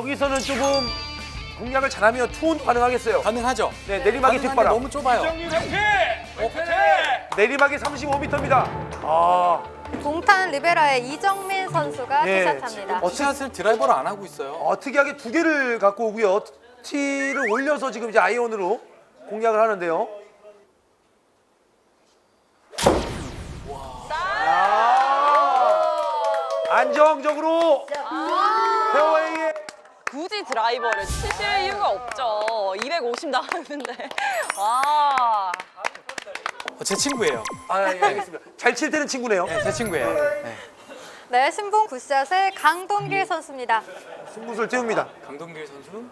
여기서는 조금 공략을 잘하면 투혼도 가능하겠어요. 가능하죠? 네, 내리막이 가능한데 뒷바람. 너무 좁아요. 내리막이 35m입니다. 아, 동탄 리베라의 이정민 선수가 예, 티샷합니다. 어, 티샷을 드라이버를 안 하고 있어요. 어, 특이하게 두 개를 갖고 오고요. 티를 올려서 지금 이제 아이언으로 공략을 하는데요. 아, 안정적으로 굳이 드라이버를 치실 이유가 없죠. 250 나왔는데. 와. 어, 제 친구예요. 아, 예, 알겠습니다. 잘 칠 때는 친구네요. 네, 제 친구예요. 네. 네, 신봉 굿샷의 강동길 선수입니다. 승부수를 띄웁니다. 강동길 선수.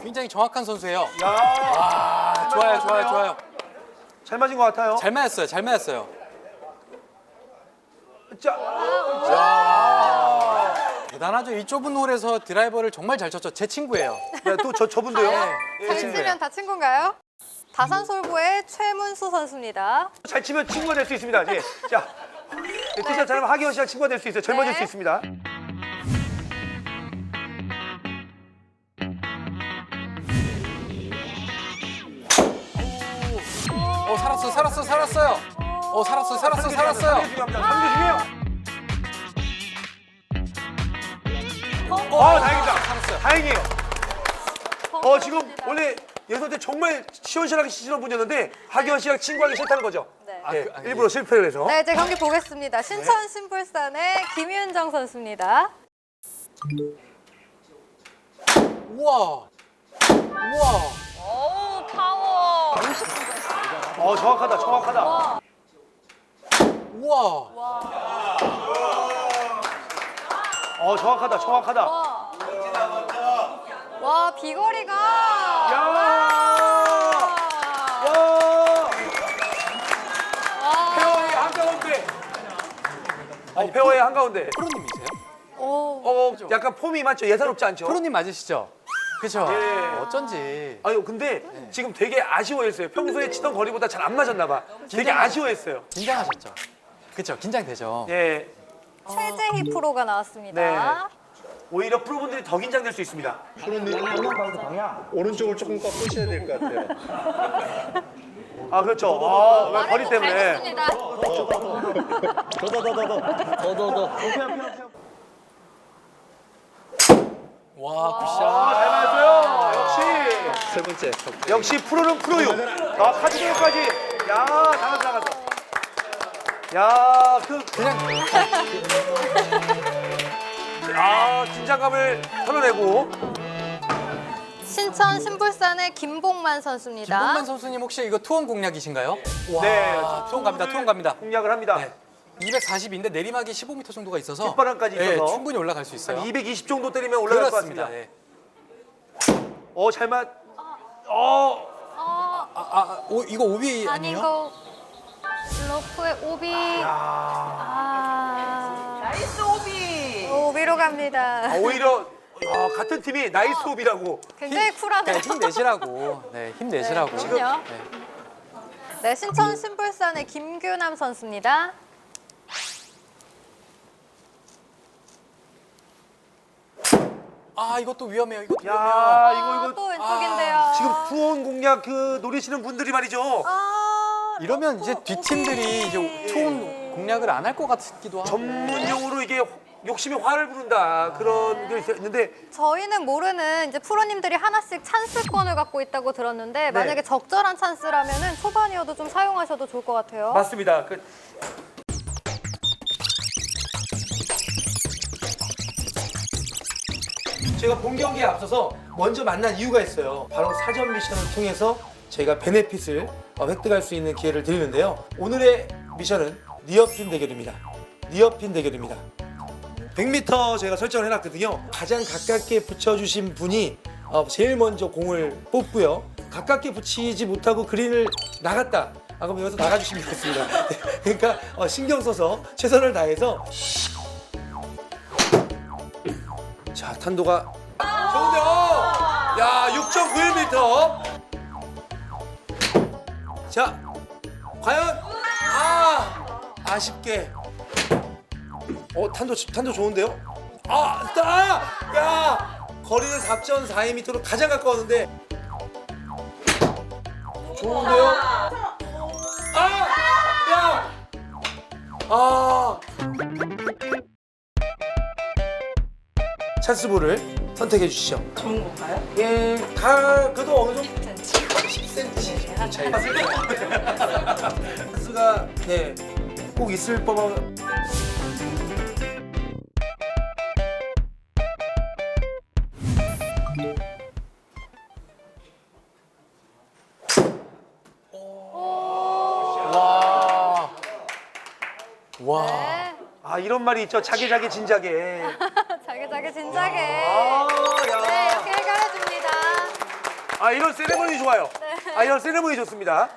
굉장히 정확한 선수예요. 야, 아, 좋아요, 좋아요, 좋아요. 잘 맞은 것 같아요. 잘 맞았어요, 잘 맞았어요. 자, 대단하죠. 이 좁은 홀에서 드라이버를 정말 잘 쳤죠. 제 친구예요. 네, 또 저, 저분도요. 예. 잘 치면 다 친구인가요? 다산 솔보의 최문수 선수입니다. 잘 치면 친구가 될 수 있습니다. 예. 자, 네, 티샷 잘하면 하기원 씨랑 친구가 될 수 있어요. 젊어질 네. 수 있습니다. 어, 살았어, 살았어, 살았어요. 어, 살았어, 살았어, 살았어요. 상대 중요합니다. 상대 중요해요. 어, 어, 다행이다. 살았어요. 다행이에요. 어, 지금 원래 예선 때 정말 시원시원하게 치시는 분이었는데 하기원 씨랑 친구하기 싫다는 거죠. 네. 예, 그, 아, 예. 일부러 실패를 해서. 네, 이제 경기 보겠습니다. 신천 신불산의 김윤정 선수입니다. 우와. 우와. 어우, 파워. 어, 정확하다, 정확하다. 우와. 어, 정확하다, 정확하다. 와, 비거리가. 야! 와. 와! 와. 페어웨이 한가운데. 어, 페어웨이 한가운데. 프로님이세요? 오. 어, 약간 폼이 맞죠? 예사롭지 않죠? 프로님 맞으시죠? 그죠? 예. 어쩐지. 아유 근데 지금 되게 아쉬워했어요. 평소에 치던 거리보다 잘 안 맞았나 봐. 되게 아쉬워했어요. 긴장하셨죠? 그쵸? 긴장되죠? 예. 최재희 프로가 나왔습니다. 네. 오히려 프로분들이 더 긴장될 수 있습니다. 오른쪽을 조금 꺾으셔야 될 것 같아요. 아 그렇죠. 아, 거리 잘 때문에. 쳤습니다. 와, 아, 굿샷. 잘 맞았어요. 역시 세 번째. 역시 프로는 프로유. 아 카드도까지. 야 나갔어 나갔어. 야 그 그냥 아 긴장감을 털어내고. 신천 신불산의 김봉만 선수입니다. 김동만 선수님 혹시 이거 투혼 공략이신가요? 와, 네, 투혼 갑니다. 투혼 갑니다. 공략을 합니다. 네. 240인데 내리막이 15m 정도가 있어서 뒷바람까지 네, 있어서. 충분히 올라갈 수 있어요. 한 220 정도 때리면 올라갈 것 그렇습니다. 같습니다. 예. 어잘 맞. 어. 어, 아, 아, 오, 이거 오비 아니 아니에요? 이거 러프의 오비. 아. 나이스 오비. 오비로 갑니다. 아, 오히려 아, 같은 팀이 나이스 옵이라고. 굉장히 쿨하네요. 네, 힘내시라고. 네, 힘내시라고. 네, 그럼요. 네. 네, 신천 신불산의 김규남 선수입니다. 아, 이것도 위험해요. 이것도 위험해요. 야 이거 아, 이거 또 왼쪽인데요. 지금 투혼 공략 그 노리시는 분들이 말이죠. 아, 이러면 이제 뒷팀들이 이제 오비. 투혼 공략을 안 할 것 같기도 하고. 전문용어로 이게 욕심이 화를 부른다 그런 게 있는데 저희는 모르는 이제 프로님들이 하나씩 찬스권을 갖고 있다고 네. 들었는데 만약에 적절한 찬스라면은 초반이어도 좀 사용하셔도 좋을 것 같아요. 맞습니다. 그, 제가 본 경기에 앞서서 먼저 만난 이유가 있어요. 바로 사전 미션을 통해서 저희가 베네핏을 어, 획득할 수 있는 기회를 드리는데요. 오늘의 미션은 니어핀 대결입니다. 니어핀 대결입니다. 100m 제가 설정을 해놨거든요. 가장 가깝게 붙여주신 분이 어, 제일 먼저 공을 뽑고요. 가깝게 붙이지 못하고 그린을 나갔다. 아, 그럼 여기서 나가주시면 되겠습니다. 네, 그러니까 어, 신경 써서 최선을 다해서 자 탄도가 좋은데요. 야 6.91m. 자 과연 아 아쉽게 어 탄도 탄도 좋은데요? 아, 아, 야, 거리는 4.42m로 가장 가까웠는데 좋은데요? 아, 야, 아, 찬스볼을 선택해 주시죠. 좋은 건가요? 예, 다 그래도 어느 정도 10cm 차이. 찬스가 네, 꼭 있을 법한. 와. 와. 네. 아 이런 말이 있죠. 자기 자기 진작에. 자기 자기 진작에. 아, 네, 야. 이렇게 해결해 줍니다. 아 이런 세레머니 좋아요. 아 이런 세레머니 좋습니다.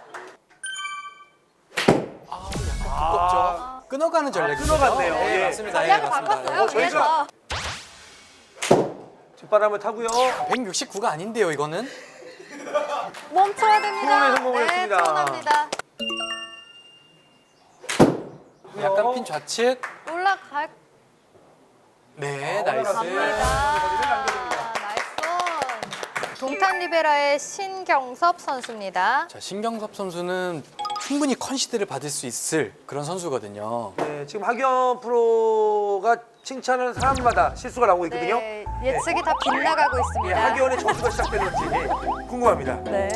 두껍죠. 끊어가는 전략이 끊어갔네요. 네, 예. 맞습니다. 예, 전략을 맞습니다. 바꿨어요, 어, 저희가- 위에서. 뒷바람을 타고요. 169가 아닌데요, 이거는. 멈춰야 됩니다. 투혼에 성공을 네, 했습니다. 투혼합니다. 약간 핀 좌측. 올라갈 네, 나이스. 갑니다. 동탄 리베라의 신경섭 선수입니다. 자, 신경섭 선수는 충분히 컨시드를 받을 수 있을 그런 선수거든요. 네, 지금 학연 프로가 칭찬하는 사람마다 실수가 나오고 있거든요. 네, 예측이 다 빗나가고 예, 있습니다. 학연의 점수가 시작되는지 궁금합니다. 네.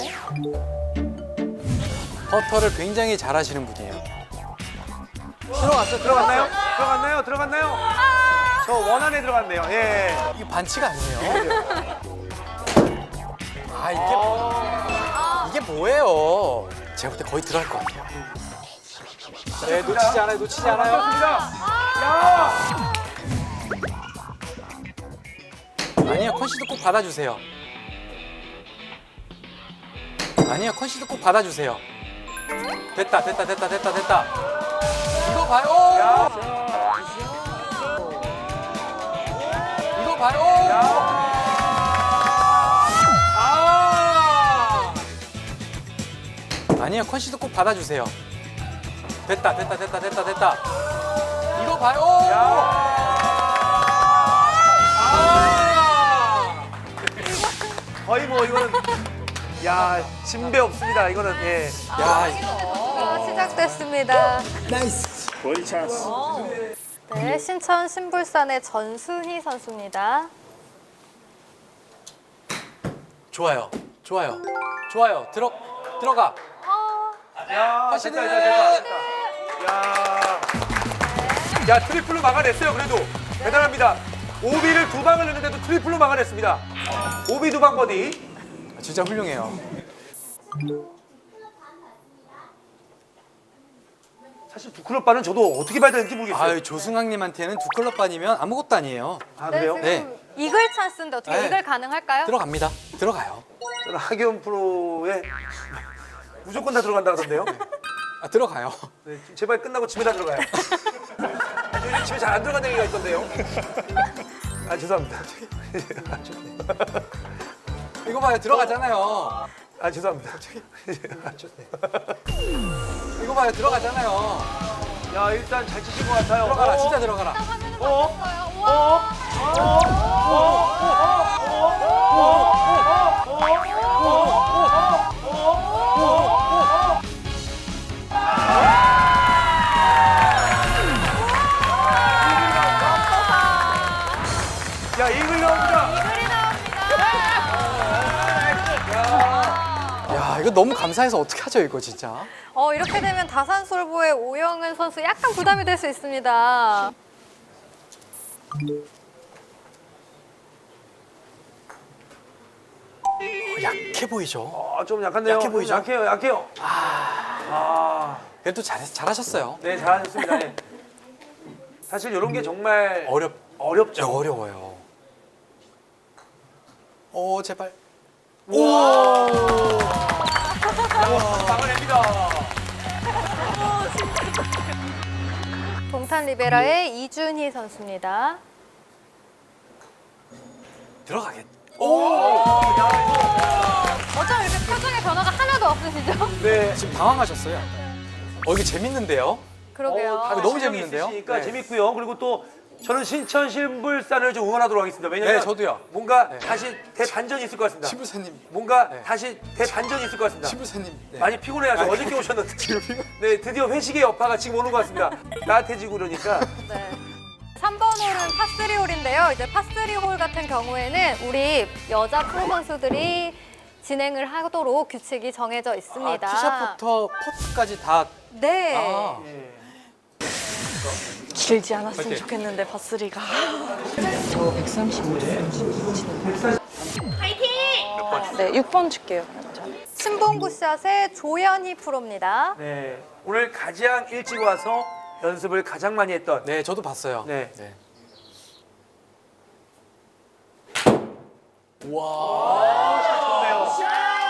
퍼터를 굉장히 잘하시는 분이에요. 들어갔어요? 들어갔나요? 들어갔나요? 들어갔나요? 저 원안에 들어갔네요. 예. 이게 반칙 아니에요? 아, 이게 이게 뭐예요? 제가 볼 때 거의 들어갈 것 같아요. 네, 놓치지 않아요, 놓치지 않아요. 야! 아니요, 컨시드 꼭 받아주세요. 아니요, 컨시드 꼭 받아주세요. 됐다, 됐다, 됐다, 됐다, 됐다. 이거 봐요. 야! 이거 봐요. 아! 아니요, 컨시드 꼭 받아주세요. 됐다, 됐다, 됐다, 됐다, 됐다. 이거 봐요. 아! 거의 뭐 이거는 야 진배 없습니다. 이거는 예. 야, 선수가 시작됐습니다. 버디 찬스. 네, 신천 신불산의 전순희 선수입니다. 좋아요, 좋아요, 좋아요. 들어, 들어가. 야 하시네. 됐다 됐다 됐다. 야. 야 트리플로 막아냈어요. 그래도 대단합니다. 오비를 두 방을 넣는데도 트리플로 막아냈습니다. 오비 두 방 버디. 진짜 훌륭해요. 사실 두 클럽 바는 저도 어떻게 봐야 되는지 모르겠어요. 아유, 조승학님한테는 두 클럽 반이면 아무것도 아니에요. 아 네, 그래요? 지금 이글 찬스인데 어떻게 네. 이글 가능할까요? 들어갑니다. 들어가요. 저는 하기원 프로에 무조건 다 들어간다 하던데요. 아, 들어가요. 네, 제발 끝나고 집에 다 들어가요. 요즘 집에 잘 안 들어가는 얘기가 있던데요. 아 죄송합니다. 이거 봐요, 들어가잖아요. 아 죄송합니다. 이거 봐요, 들어가잖아요. 야 일단 잘 치신 것 같아요. 들어가라, 어? 진짜 들어가라. 어? 바뀌었어요. 우와. 야 너무 감사해서 어떻게 하죠, 이거 진짜. 어, 이렇게 되면 다산솔보의 오영은 선수 약간 부담이 될 수 있습니다. 어, 약해 보이죠? 아, 좀 약한데요. 약해 보이죠? 약해요, 약해요. 아, 그래도 잘, 잘하셨어요. 네 잘하셨습니다. 네. 사실 이런 게 정말 어렵, 어렵죠. 어려워요. 오, 제발. 막아냅니다. 동탄 리베라의 이준희 선수입니다. 들어가겠. 어쩜 이렇게 표정의 변화가 하나도 없으시죠? 네. 지금 당황하셨어요. 어, 이게 재밌는데요? 그러게요. 어, 다들 너무 실력이 재밌는데요? 있으시니까 네. 재밌고요. 그리고 또 저는 신천 신불산을 좀 응원하도록 하겠습니다. 왜냐면 네, 저도요. 뭔가 네. 다시 대반전이 있을 것 같습니다. 신부사님. 뭔가 네. 다시 대반전이 있을 것 같습니다. 신부사님. 네. 많이 피곤해하죠. 어저께 오셨는데 네 드디어 회식의 여파가 지금 오는 것 같습니다. 나태해지고 그러니까 네. 3번 홀은 파3 홀인데요. 이제 파3 홀 같은 경우에는 우리 여자 프로 선수들이 진행을 하도록 규칙이 정해져 아, 있습니다. 티샷부터 퍼트까지 다. 네. 아. 길지 않았으면 파이팅. 좋겠는데 바스리가. 파이팅! 네, 6번 줄게요. 신봉구 샷의 조연희 프로입니다. 네 오늘 가장 일찍 와서 연습을 가장 많이 했던 네, 저도 봤어요. 네.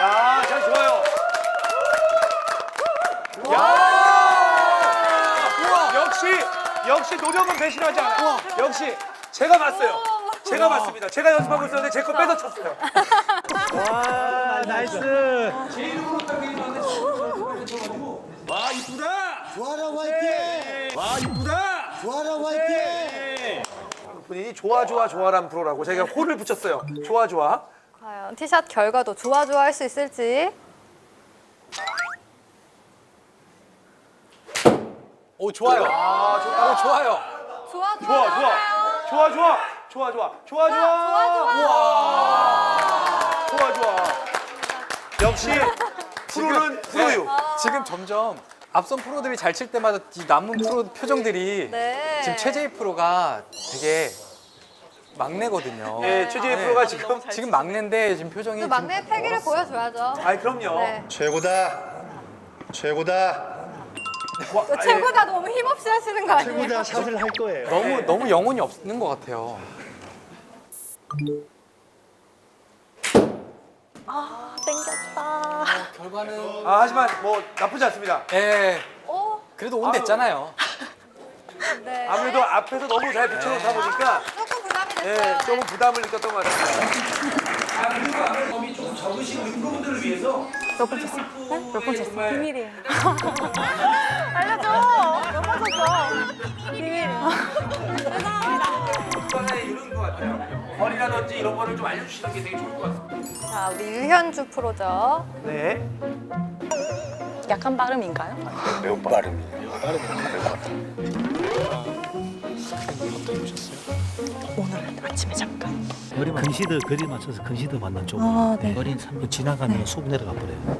야, 잘 좋아요. 야! 역시 역시 노력은 배신하지 않아. 역시 제가 봤어요. 제가 봤습니다. 제가 연습하고 있었는데 제 거 뺏어 쳤어요. 와, 나이스. 와, 이쁘다. 좋아라 화이팅! 와, 이쁘다. 좋아라 화이팅! 본인이 좋아 좋아 좋아란 프로라고 제가 홀을 붙였어요. 좋아 좋아. 과연 티샷 결과도 좋아 좋아 할 수 있을지. 오 좋아요. 아, 아 좋다. 오 좋아요. 좋아 좋아 좋아 좋아. 좋아 좋아 좋아. 좋아 좋아. 좋아 좋아. 좋아 역시 프로는 네. 프로요. 아. 지금 점점 앞선 프로들이 잘 칠 때마다 남은 프로 표정들이 네. 지금 최재희 프로가 되게 막내거든요. 네, 최재희 네. 프로가 지금 지금 막내인데 지금 표정이 그 막내 패기를 보여줘야죠. 아, 그럼요. 네. 최고다. 최고다. 와, 또 최고다 너무 힘없이 하시는 거 아니에요? 최고다 샷을 할 거예요. 너무 너무 영혼이 없는 것 같아요. 땡겼다. 결과는 아, 하지만 뭐 나쁘지 않습니다 예 오, 그래도 온 됐잖아요. 네. 아무래도 앞에서 너무 잘 붙여놓다 보니까 조금 부담이 예, 됐어요. 조금 부담을 느꼈던 것아그 범위 적으신 위해서 몇번 쳤어? 네? 몇번 쳤어? 비밀이에요. 알려줘. 몇번 쳤어? 비밀이에요. 중간에 이런 것 같아요 거리라든지 이런 거를 좀 알려주시는 게 되게 좋을 것 같습니다 자, 우리 유현주 프로죠. 네 약한 발음인가요? 매우 빠릅니다. 오늘 아침에 잠깐. 컨시드 거리 맞춰서 컨시드 맞는 쪽으로 아, 네. 거리 3분 지나가면 속 내려가 버려요.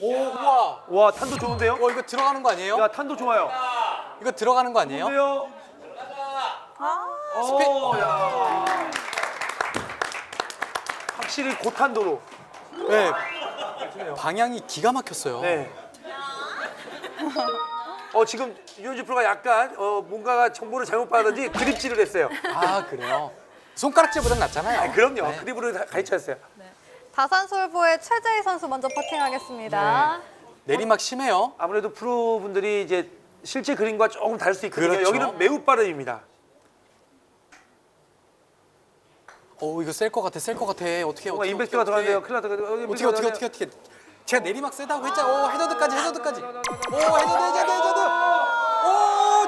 오 우와. 와 탄도 좋은데요? 어 이거 들어가는 거 아니에요? 야 탄도 좋아요 이거 들어가는 거 아니에요? 좋은데요? 스피- 오, 야. 확실히 고탄도로 네. 방향이 기가 막혔어요. 네. 어 지금 유현주 프로가 약간 어, 뭔가가 정보를 잘못 받았는지 그립질을 했어요. 아 그래요? 손가락질보단 낫잖아요. 아, 그럼요. 네. 그립으로 다 가르쳤어요. 다산솔보의 최재희 선수 먼저 퍼팅하겠습니다. 내리막 심해요. 아무래도 프로분들이 이제 실제 그림과 조금 다를 수 있거든요. 그렇죠. 여기는 매우 빠름입니다. 오 이거 셀 것 같아, 셀 것 같아. 어떻게 뭔가 어떻게 임팩트가 어떻게, 들어가는데요. 큰일 났다. 어떻게 어떻게 어떻게 어떻게? 제가 내리막 세다고 했잖아. 오 헤더드까지 헤더드까지. 오 헤더드 헤더드 헤더드.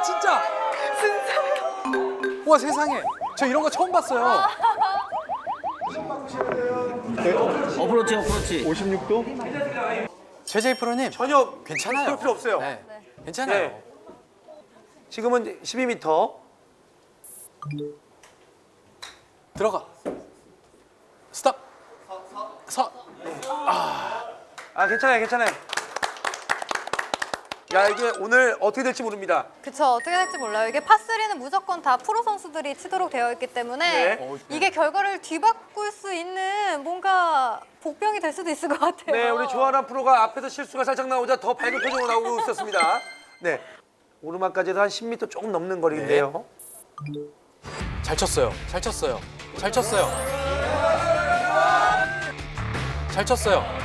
오 진짜. 진짜요? 와 세상에. 저 이런 거 처음 봤어요. 어프로치 어프로치. 56도? 최재희 프로님 전혀 괜찮아요. 그럴 필요 없어요. 네. 괜찮아요. 네. 지금은 12m. 들어가. 스탑. 서. 아 괜찮아요, 괜찮아요. 야 이게 오늘 어떻게 될지 모릅니다. 그쵸, 어떻게 될지 몰라요. 이게 파3는 무조건 다 프로 선수들이 치도록 되어 있기 때문에 네. 이게 결과를 뒤바꿀 수 있는 뭔가 복병이 될 수도 있을 것 같아요. 네, 우리 조아람 프로가 앞에서 실수가 살짝 나오자 더 밝은 표정으로 나오고 있었습니다. 네. 오르막까지도 한 10m 조금 넘는 거리인데요. 잘 쳤어요. 잘 쳤어요. 잘 쳤어요. 잘 쳤어요.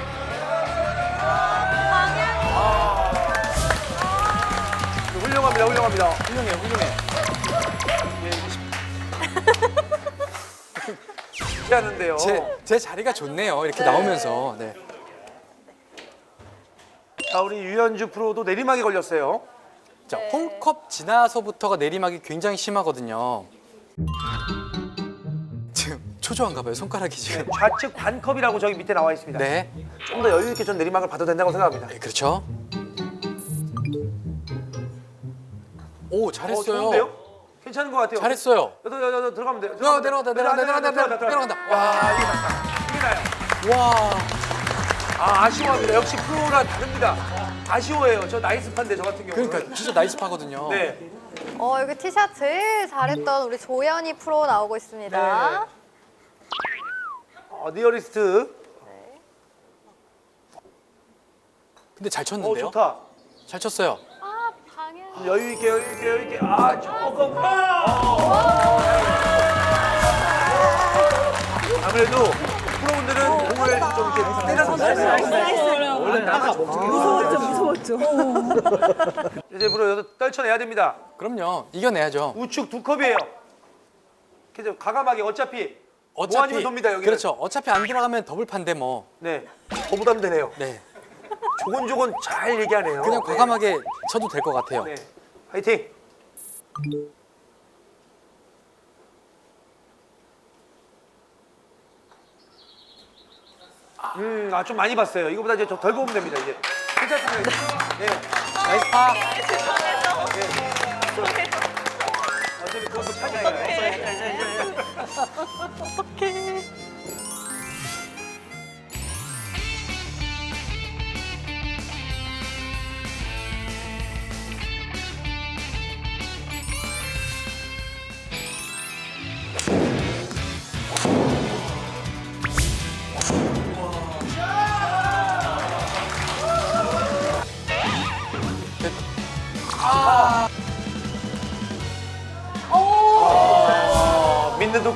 훌륭합니다. 훌륭해, 훌륭해. 쉽지 않은데요. 제, 제 자리가 좋네요. 이렇게 나오면서. 네. 자, 우리 유현주 프로도 내리막에 걸렸어요. 자, 네. 홈컵 지나서부터가 내리막이 굉장히 심하거든요. 지금 초조한가 봐요. 손가락이 지금. 좌측 반컵이라고 저기 밑에 나와 있습니다. 네. 좀 더 여유 있게 전 내리막을 봐도 된다고 생각합니다. 네, 그렇죠. 오, 어, 잘했어요. 좋은데요? 괜찮은 것 같아요. 잘했어요. 여덟 여덟 여덟 들어가면 돼요. 내려가, 내려가다, 내려간다, 내려간다, 내려간다, 내려간다. 와 이게 맞다. 이게 나요. 와. 아 아쉬워합니다. 역시 프로라 다릅니다. 아쉬워해요. 저 나이스 판데 저 같은 경우는. 그러니까 진짜 나이스 파거든요. 네. 어, 여기 티샷 제일 잘했던 우리 조연이 프로 나오고 있습니다. 네. 어, 니어리스트. 근데 잘 어 쳤는데요? 좋다. 잘 쳤어요. 아. 여유 있게 여유 있게 여유 있게. 아 조금. 아! 아무래도 프로분들은 공을 좀 이렇게 때려서 치세요. 원래 나가 무서웠죠, 무서웠죠. 이제 프로 여기서 떨쳐내야 됩니다. 그럼요. 이겨내야죠. 우측 두 컵이에요. 그래서 가감하게 어차피 뭐 아니면 돕니다 여기. 그렇죠. 어차피 안 들어가면 더블 판데 뭐. 네. 더 부담되네요. 네. 조곤조곤 잘 얘기하네요. 그냥 과감하게 쳐도 될 것 같아요. 네. 화이팅. 음, 아, 좀 많이 봤어요. 이거보다 이제 좀덜 보면 됩니다, 이제. 괜찮습니다. 이제. 네. 나이스 파. 어차피 그것도 차지해요. 어, 믿는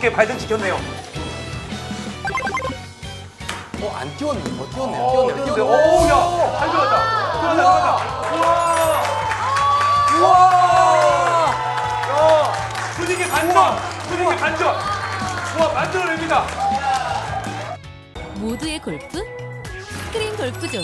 도끼에 발등 찍혔네요. 어, 안 띄웠네. 어, 띄웠네요. 어, 띄웠네요. 오, 야, 잘 들어갔다. 들어갔다, 들어갔다. 우와! 우와! 야, 분위기 반전! 분위기 반전! 우와, 만들어냅니다. 모두의 골프 스크린 골프존